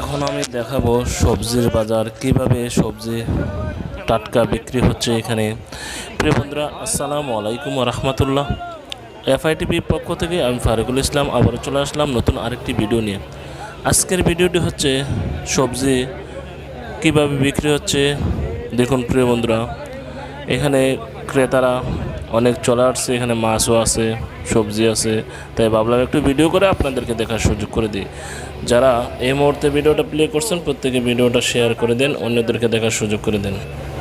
এখন আমি দেখাবো সবজির বাজার, কীভাবে সবজি টাটকা বিক্রি হচ্ছে এখানে। প্রিয় বন্ধুরা, আসসালামু আলাইকুম রহমতুল্লাহ এফআইটিভি পক্ষ থেকে আমি ফারুকুল ইসলাম আবারও চলে আসলাম নতুন আরেকটি ভিডিও নিয়ে। আজকের ভিডিওটি হচ্ছে সবজি কীভাবে বিক্রি হচ্ছে। দেখুন প্রিয় বন্ধুরা, এখানে ক্রেতারা অনেক চলে আসছে, এখানে মাছও আছে, সবজি আছে। তাই ভাবলাম একটু ভিডিও করে আপনাদেরকে দেখার সুযোগ করে দিই। যারা এই মুহূর্তে ভিডিওটা প্লে করছেন, প্রত্যেকে ভিডিওটা শেয়ার করে দেন, অন্যদেরকে দেখার সুযোগ করে দেন।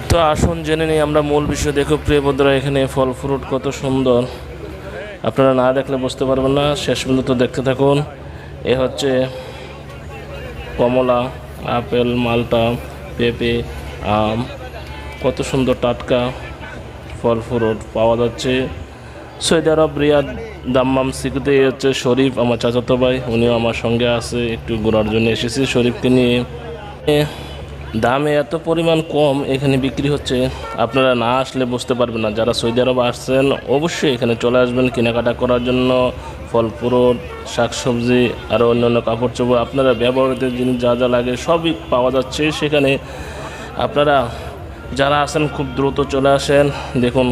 তো আসুন, জেনে নিই আমরা মূল বিষয়। দেখো, প্রিয় বন্ধুরা, এখানে ফল ফ্রুট কত সুন্দর। আপনারা না দেখলে বুঝতে পারবেন না। শেষ পর্যন্ত দেখতে থাকুন। এ হচ্ছে কমলা, আপেল, মালটা, পেঁপে, আম। কত সুন্দর টাটকা। ফল ফ্রুট পাওয়া যাচ্ছে। সৌদি আরব রিয়াদ দাম্মাম সিকুতে হচ্ছে শরীফ, আমার চাচাতো ভাই, উনিও আমার সঙ্গে আছে, একটু ঘোরার জন্য এসেছি শরীফকে নিয়ে। দামে এত পরিমাণ কম, এখানে বিক্রি হচ্ছে। আপনারা না আসলে বুঝতে পারবেন না, যারা সৌদি আরব আসছেন, অবশ্যই এখানে চলে আসবেন কেনাকাটা করার জন্য। ফল ফ্রুট, শাকসবজি আরও অন্যান্য কাপড় চোপড় আপনারা ব্যবহৃত জিনিস যা যা লাগে সবই পাওয়া যাচ্ছে সেখানে। আপনারা যারা আসেন খুব দ্রুত চলে আসেন। দেখুন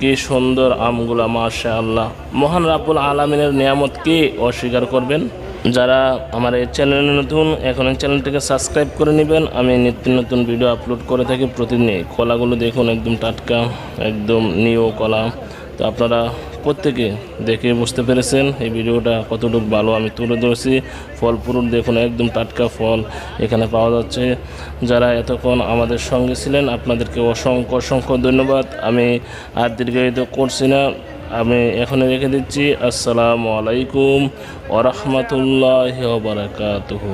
কি সুন্দর আমগুলা মাশা আল্লাহ মহান রাবুল আলমিনের নিয়ামত কে অস্বীকার করবেন? যারা আমার এই চ্যানেলে নতুন এখন এই চ্যানেলটিকে সাবস্ক্রাইব করে নেবেন। আমি নিত্য নতুন ভিডিও আপলোড করে থাকি প্রতিদিন কলাগুলো দেখুন, একদম টাটকা, একদম নিউ কলা। তো আপনারা প্রত্যেকে দেখে বুঝতে পেরেছেন এই ভিডিওটা কতটুকু ভালো আমি তুলে ধরেছি। ফল ফুরুট দেখুন, একদম টাটকা ফল এখানে পাওয়া যাচ্ছে। যারা এতক্ষণ আমাদের সঙ্গে ছিলেন, আপনাদেরকে অসংখ্য অসংখ্য ধন্যবাদ। আমি আর দীর্ঘায়িত করছি না। আমি এখানে রেখে দিচ্ছি। আসসালামু আলাইকুম ওরহমতুল্লাহ বারাকাতুহু।